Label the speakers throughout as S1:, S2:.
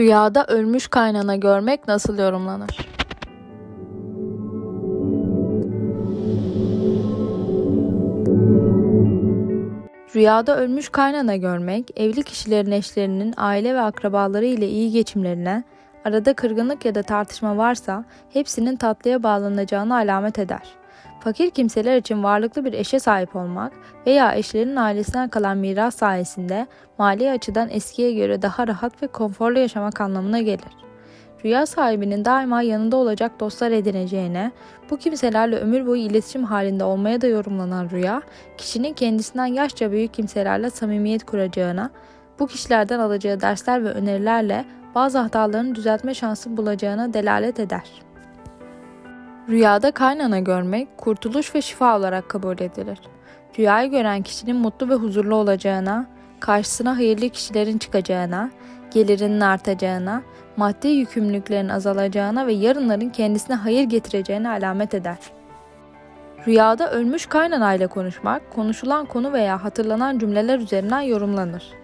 S1: Rüyada ölmüş kaynana görmek nasıl yorumlanır? Rüyada ölmüş kaynana görmek, evli kişilerin eşlerinin aile ve akrabaları ile iyi geçimlerine, arada kırgınlık ya da tartışma varsa hepsinin tatlıya bağlanacağını alamet eder. Fakir kimseler için varlıklı bir eşe sahip olmak veya eşlerin ailesinden kalan miras sayesinde mali açıdan eskiye göre daha rahat ve konforlu yaşamak anlamına gelir. Rüya sahibinin daima yanında olacak dostlar edineceğine, bu kimselerle ömür boyu iletişim halinde olmaya da yorumlanan rüya, kişinin kendisinden yaşça büyük kimselerle samimiyet kuracağına, bu kişilerden alacağı dersler ve önerilerle bazı hatalarını düzeltme şansı bulacağına delalet eder. Rüyada kaynana görmek kurtuluş ve şifa olarak kabul edilir. Rüyayı gören kişinin mutlu ve huzurlu olacağına, karşısına hayırlı kişilerin çıkacağına, gelirinin artacağına, maddi yükümlülüklerin azalacağına ve yarınların kendisine hayır getireceğine alamet eder. Rüyada ölmüş kaynanayla konuşmak, konuşulan konu veya hatırlanan cümleler üzerinden yorumlanır.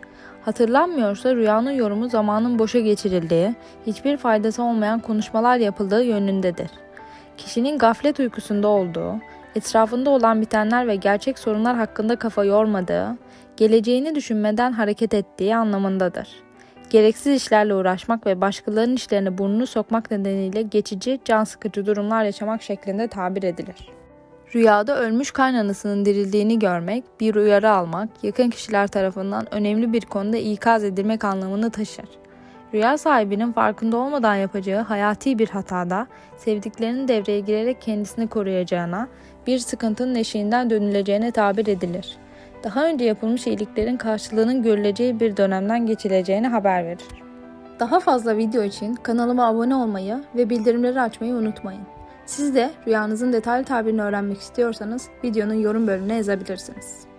S1: Hatırlanmıyorsa rüyanın yorumu zamanın boşa geçirildiği, hiçbir faydası olmayan konuşmalar yapıldığı yönündedir. Kişinin gaflet uykusunda olduğu, etrafında olan bitenler ve gerçek sorunlar hakkında kafa yormadığı, geleceğini düşünmeden hareket ettiği anlamındadır. Gereksiz işlerle uğraşmak ve başkalarının işlerine burnunu sokmak nedeniyle geçici, can sıkıcı durumlar yaşamak şeklinde tabir edilir. Rüyada ölmüş kaynanasının dirildiğini görmek, bir uyarı almak, yakın kişiler tarafından önemli bir konuda ikaz edilmek anlamını taşır. Rüya sahibinin farkında olmadan yapacağı hayati bir hatada sevdiklerinin devreye girerek kendisini koruyacağına, bir sıkıntının eşiğinden dönüleceğine tabir edilir. Daha önce yapılmış iyiliklerin karşılığının görüleceği bir dönemden geçileceğini haber verir. Daha fazla video için kanalıma abone olmayı ve bildirimleri açmayı unutmayın. Siz de rüyanızın detaylı tabirini öğrenmek istiyorsanız videonun yorum bölümüne yazabilirsiniz.